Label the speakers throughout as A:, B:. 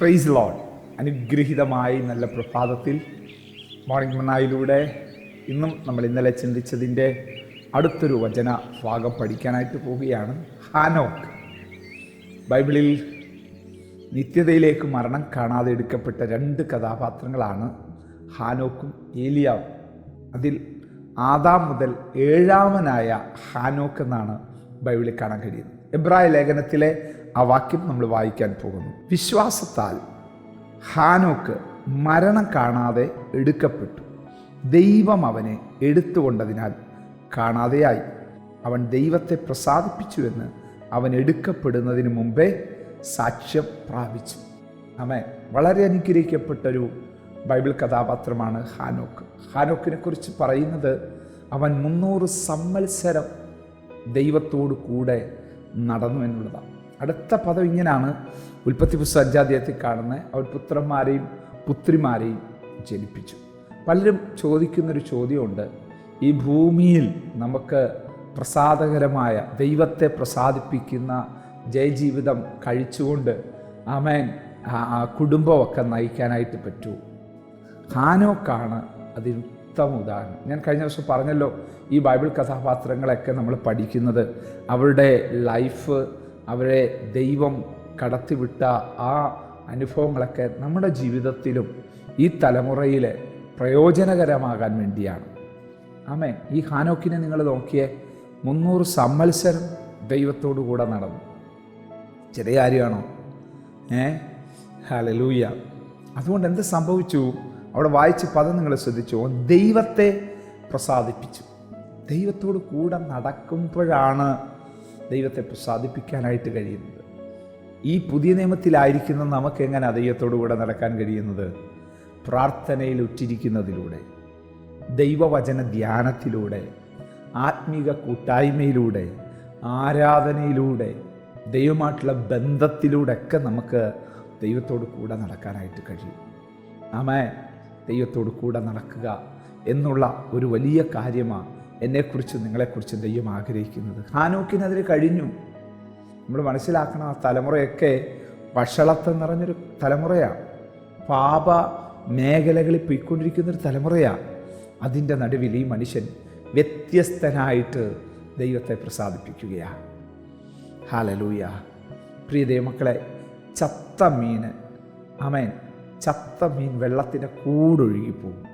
A: Price loan അനുഗ്രഹീതമായി നല്ല പ്രഭാതത്തിൽ morning മണ്ണായിലൂടെ ഇന്നും നമ്മൾ ഇന്നലെ ചിന്തിച്ചതിന്റെ അടുത്തൊരു വചന ഭാഗം പഠിക്കാനായിട്ട് പോവുകയാണ്. ഹാനോക്ക്. ബൈബിളിൽ നിത്യതയിലേക്ക് മരണം കാണാതെ എടുക്കപ്പെട്ട രണ്ട് കഥാപാത്രങ്ങളാണ് ഹാനോക്കും ഏലിയാവും. അതിൽ ആദാം മുതൽ ഏഴാമനായ ഹാനോക്ക് എന്നാണ് ബൈബിളിൽ കാണാൻ കഴിയുന്നത്. എബ്രായ ലേഖനത്തിലെ ആ വാക്യം നമ്മൾ വായിക്കാൻ പോകുന്നു. വിശ്വാസത്താൽ ഹാനോക്ക് മരണം കാണാതെ എടുക്കപ്പെട്ടു. ദൈവം അവനെ എടുത്തുകൊണ്ടതിനാൽ കാണാതെയായി. അവൻ ദൈവത്തെ പ്രസാദിപ്പിച്ചുവെന്ന് അവൻ എടുക്കപ്പെടുന്നതിന് മുമ്പേ സാക്ഷ്യം പ്രാപിച്ചു. അമ്മ വളരെ അനുഗ്രഹിക്കപ്പെട്ടൊരു ബൈബിൾ കഥാപാത്രമാണ് ഹാനോക്ക്. ഹാനോക്കിനെ കുറിച്ച് പറയുന്നത് അവൻ മുന്നൂറ് സമ്മത്സരം ദൈവത്തോടു കൂടെ നടന്നു എന്നുള്ളതാണ്. അടുത്ത പദം ഇങ്ങനെയാണ് ഉൽപ്പത്തി പുസ്തക അഞ്ചാധ്യായത്തിൽ കാണുന്നത് അവർ പുത്രന്മാരെയും പുത്രിമാരെയും ജനിപ്പിച്ചു. പലരും ചോദിക്കുന്നൊരു ചോദ്യമുണ്ട്. ഈ ഭൂമിയിൽ നമുക്ക് പ്രസാദകരമായ ദൈവത്തെ പ്രസാദിപ്പിക്കുന്ന ജയജീവിതം കഴിച്ചുകൊണ്ട് ആ കുടുംബമൊക്കെ നയിക്കാനായിട്ട് പറ്റൂ. ഹാനോക്കാണ് അതിന് ഉത്തമ ഉദാഹരണം. ഞാൻ കഴിഞ്ഞ ദിവസം പറഞ്ഞല്ലോ ഈ ബൈബിൾ കഥാപാത്രങ്ങളൊക്കെ നമ്മൾ പഠിക്കുന്നത് അവരുടെ ലൈഫ് അവരെ ദൈവം കടത്തിവിട്ട ആ അനുഭവങ്ങളൊക്കെ നമ്മുടെ ജീവിതത്തിലും ഈ തലമുറയിൽ പ്രയോജനകരമാകാൻ വേണ്ടിയാണ്. ആമേ ഈ ഹാനോക്കിനെ നിങ്ങൾ നോക്കിയേ മുന്നൂറ് സമ്മത്സരം ദൈവത്തോടു കൂടെ നടന്നു. ചെറിയ കാര്യമാണോ? ഏ? ഹലലൂയ അതുകൊണ്ട് എന്ത് സംഭവിച്ചു? അവിടെ വായിച്ച് പദം നിങ്ങൾ ശ്രദ്ധിച്ചു. ദൈവത്തെ പ്രസാദിപ്പിച്ചു. ദൈവത്തോട് കൂടെ നടക്കുമ്പോഴാണ് ദൈവത്തെ പ്രസാദിപ്പിക്കാനായിട്ട് കഴിയുന്നത്. ഈ പുതിയ നിയമത്തിലായിരിക്കുന്ന നമുക്ക് എങ്ങനെ ദൈവത്തോടു കൂടെ നടക്കാൻ കഴിയുന്നത്? പ്രാർത്ഥനയിൽ ഉറ്റിരിക്കുന്നതിലൂടെ ദൈവവചന ധ്യാനത്തിലൂടെ ആത്മീക കൂട്ടായ്മയിലൂടെ ആരാധനയിലൂടെ ദൈവമായിട്ടുള്ള ബന്ധത്തിലൂടെ ഒക്കെ നമുക്ക് ദൈവത്തോട് കൂടെ നടക്കാനായിട്ട് കഴിയും. ആമേ ദൈവത്തോട് കൂടെ നടക്കുക എന്നുള്ള ഒരു വലിയ കാര്യമാണ് എന്നെക്കുറിച്ച് നിങ്ങളെക്കുറിച്ചും ദൈവം ആഗ്രഹിക്കുന്നത്. ഹാനോക്കിനതിന് കഴിഞ്ഞു. നമ്മൾ മനസ്സിലാക്കണം ആ തലമുറയൊക്കെ വഷളത്വം നിറഞ്ഞൊരു തലമുറയാണ് പാപ മേഖലകളിൽ പോയിക്കൊണ്ടിരിക്കുന്നൊരു തലമുറയാണ് അതിന്റെ നടുവിൽ ഈ മനുഷ്യൻ വ്യത്യസ്തനായിട്ട് ദൈവത്തെ പ്രസാദിപ്പിക്കുകയാണ് ഹാലലൂയ പ്രിയ ദൈവമക്കളെ ചത്ത മീന് അമേൻ ചത്ത മീൻ വെള്ളത്തിന്റെ കൂടൊഴുകിപ്പോകും.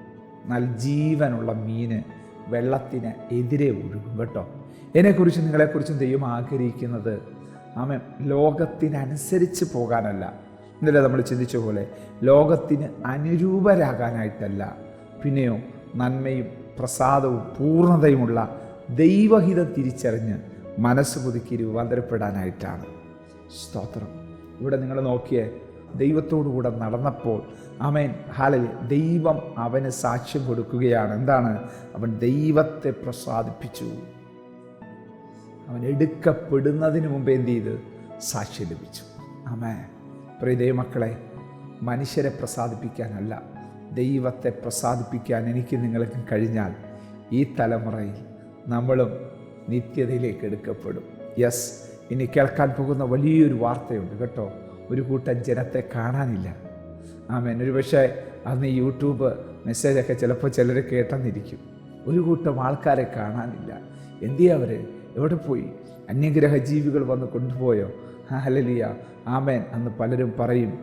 A: എന്നാൽ ജീവനുള്ള മീന് വെള്ളത്തിന് എതിരെ ഒഴുകും കേട്ടോ. എന്നെക്കുറിച്ച് നിങ്ങളെക്കുറിച്ചും ദൈവം ആഗ്രഹിക്കുന്നത് ആമേൻ. ലോകത്തിനനുസരിച്ച് പോകാനല്ല. ഇന്നലെ നമ്മൾ ചിന്തിച്ച പോലെ ലോകത്തിന് അനുരൂപരാകാനായിട്ടല്ല. പിന്നെയോ നന്മയും പ്രസാദവും പൂർണതയുമുള്ള ദൈവഹിതം തിരിച്ചറിഞ്ഞ് മനസ്സ് പുതുക്കി രൂപാന്തരപ്പെടാനായിട്ടാണ്. സ്തോത്രം. ഇവിടെ നിങ്ങൾ നോക്കിയേ ദൈവത്തോടുകൂടെ നടന്നപ്പോൾ അവൻ ഹാലൽ ദൈവം അവന് സാക്ഷ്യം കൊടുക്കുകയാണ്. എന്താണ്? അവൻ ദൈവത്തെ പ്രസാദിപ്പിച്ചു. അവൻ എടുക്കപ്പെടുന്നതിന് മുമ്പ് എന്ത് ചെയ്ത്? സാക്ഷ്യം ലഭിച്ചു. ആമേ പ്രിയ മക്കളെ മനുഷ്യരെ പ്രസാദിപ്പിക്കാനല്ല. ദൈവത്തെ പ്രസാദിപ്പിക്കാൻ എനിക്ക് നിങ്ങൾക്ക് കഴിഞ്ഞാൽ ഈ തലമുറയിൽ നമ്മളും നിത്യതയിലേക്ക് എടുക്കപ്പെടും. യെസ് ഇനി കേൾക്കാൻ പോകുന്ന വലിയൊരു വാർത്തയുണ്ട് കേട്ടോ. ഒരു കൂട്ടം ജനത്തെ കാണാനില്ല. ആമേൻ. ഒരു പക്ഷേ അന്ന് യൂട്യൂബ് മെസ്സേജൊക്കെ ചിലപ്പോൾ ചിലർ കേട്ടെന്നിരിക്കും. ഒരു കൂട്ടം ആൾക്കാരെ കാണാനില്ല. എന്തിയാ അവർ എവിടെ പോയി? അന്യഗ്രഹ ജീവികൾ വന്ന് കൊണ്ടുപോയോ? ഹലലിയ ആമേൻ അന്ന് പലരും പറയും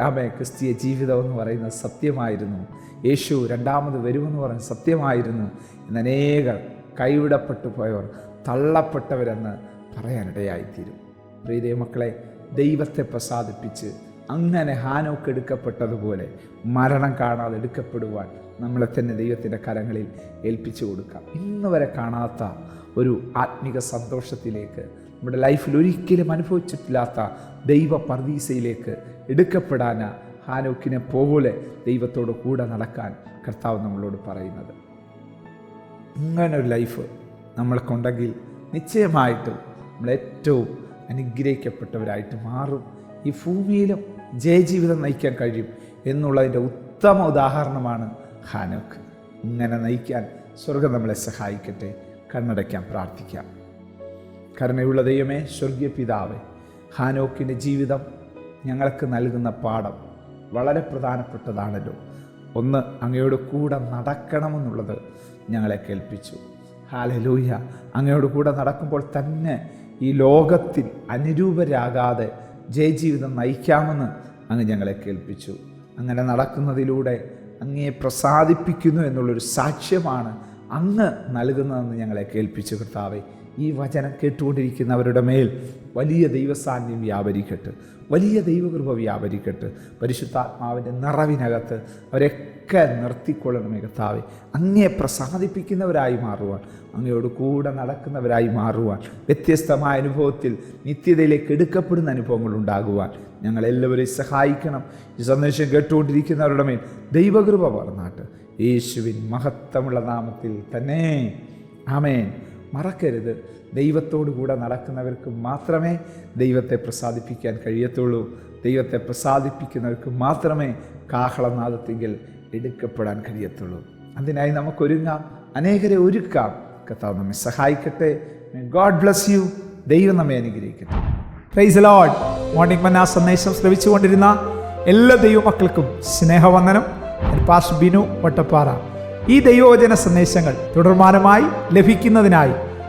A: ആമേ ക്രിസ്തീയ ജീവിതം എന്ന് പറയുന്നത് സത്യമായിരുന്നു. യേശു രണ്ടാമത് വരുമെന്ന് പറയുന്നത് സത്യമായിരുന്നു എന്ന് അനേകർ കൈവിടപ്പെട്ടു പോയവർ തള്ളപ്പെട്ടവരെന്ന് പറയാനിടയായിത്തീരും. പ്രീതേ മക്കളെ ദൈവത്തെ പ്രസാദിപ്പിച്ച് അങ്ങനെ ഹാനോക്ക് എടുക്കപ്പെട്ടതുപോലെ മരണം കാണാതെ എടുക്കപ്പെടുവാൻ നമ്മളെ തന്നെ ദൈവത്തിന്റെ കരങ്ങളിൽ ഏൽപ്പിച്ചു കൊടുക്കാം. ഇന്ന് വരെ കാണാത്ത ഒരു ആത്മിക സന്തോഷത്തിലേക്ക് നമ്മുടെ ലൈഫിൽ ഒരിക്കലും അനുഭവിച്ചിട്ടില്ലാത്ത ദൈവ പർദീസയിലേക്ക് എടുക്കപ്പെടാൻ ഹാനോക്കിനെ പോലെ ദൈവത്തോട് കൂടെ നടക്കാൻ കർത്താവ് നമ്മളോട് പറയുന്നത്. ഇങ്ങനെ ഒരു ലൈഫ് നമ്മൾക്കുണ്ടെങ്കിൽ നിശ്ചയമായിട്ടും നമ്മൾ ഏറ്റവും അനുഗ്രഹിക്കപ്പെട്ടവരായിട്ട് മാറും. ഈ ഭൂമിയിലും ജയജീവിതം നയിക്കാൻ കഴിയും എന്നുള്ളതിന്റെ ഉത്തമ ഉദാഹരണമാണ് ഹാനോക്ക് ഇങ്ങനെ നയിക്കാൻ സ്വർഗം നമ്മളെ സഹായിക്കട്ടെ. കണ്ണടയ്ക്കാൻ പ്രാർത്ഥിക്കാം. കരുണയുള്ള ദൈവമേ സ്വർഗീയ പിതാവേ ഹാനോക്കിന്റെ ജീവിതം ഞങ്ങൾക്ക് നൽകുന്ന പാഠം വളരെ പ്രധാനപ്പെട്ടതാണല്ലോ. ഒന്ന് അങ്ങയോട് കൂടെ നടക്കണമെന്നുള്ളത് ഞങ്ങളെ കേൾപ്പിച്ചു. ഹാലലൂയ. അങ്ങയോട് കൂടെ നടക്കുമ്പോൾ തന്നെ ഈ ലോകത്തിൽ അനുരൂപരാകാതെ ജയജീവിതം നയിക്കാമെന്ന് അങ്ങ് ഞങ്ങളെ കേൾപ്പിച്ചു. അങ്ങനെ നടക്കുന്നതിലൂടെ അങ്ങയെ പ്രസാദിപ്പിക്കുന്നു എന്നുള്ളൊരു സാക്ഷ്യമാണ് അങ്ങ് നൽകുന്നതെന്ന് ഞങ്ങളെ കേൾപ്പിച്ചു കർത്താവെ. ഈ വചനം കേട്ടുകൊണ്ടിരിക്കുന്നവരുടെ മേൽ വലിയ ദൈവസാന്നിധ്യം വ്യാപരിക്കട്ടെ. വലിയ ദൈവകൃപ വ്യാപരിക്കട്ടെ. പരിശുദ്ധാത്മാവിന്റെ നിറവിനകത്ത് അവരൊക്കെ നിർത്തിക്കൊള്ളണമേ കർത്താവെ. അങ്ങയെ പ്രസാദിപ്പിക്കുന്നവരായി മാറുവാൻ അങ്ങയോട് കൂടെ നടക്കുന്നവരായി മാറുവാൻ വ്യത്യസ്തമായ അനുഭവത്തിൽ നിത്യതയിലേക്ക് എടുക്കപ്പെടുന്ന അനുഭവങ്ങൾ ഉണ്ടാകുവാൻ ഞങ്ങളെല്ലാവരെയും സഹായിക്കണം. ഈ സന്ദേശം കേട്ടുകൊണ്ടിരിക്കുന്നവരുടെ മേൽ ദൈവകൃപ പറഞ്ഞാട്ട് യേശുവിൻ മഹത്വമുള്ള നാമത്തിൽ തന്നെ. ആമേൻ. മറക്കരുത്. ദൈവത്തോടു കൂടെ നടക്കുന്നവർക്ക് മാത്രമേ ദൈവത്തെ പ്രസാദിപ്പിക്കാൻ കഴിയത്തുള്ളൂ. ദൈവത്തെ പ്രസാദിപ്പിക്കുന്നവർക്ക് മാത്രമേ കാഹളനാദത്തിങ്കിൽ എടുക്കപ്പെടാൻ കഴിയത്തുള്ളൂ. അതിനായി നമുക്കൊരുങ്ങാം. അനേകരെ ഒരുക്കാം. കർത്താവ് നമ്മെ സഹായിക്കട്ടെ. ഗോഡ് ബ്ലസ് യു ദൈവം നമ്മെ അനുഗ്രഹിക്കട്ടെ.
B: പ്രൈസ് ലോഡ് മോർണിംഗ് മന്ന സന്ദേശം ശ്രമിച്ചുകൊണ്ടിരുന്ന എല്ലാ ദൈവമക്കൾക്കും സ്നേഹവന്ദനം. പാസ് ബിനു വട്ടപ്പാറ ഈ ദൈവവചന സന്ദേശങ്ങൾ തുടർമാനമായി ലഭിക്കുന്നതിനായി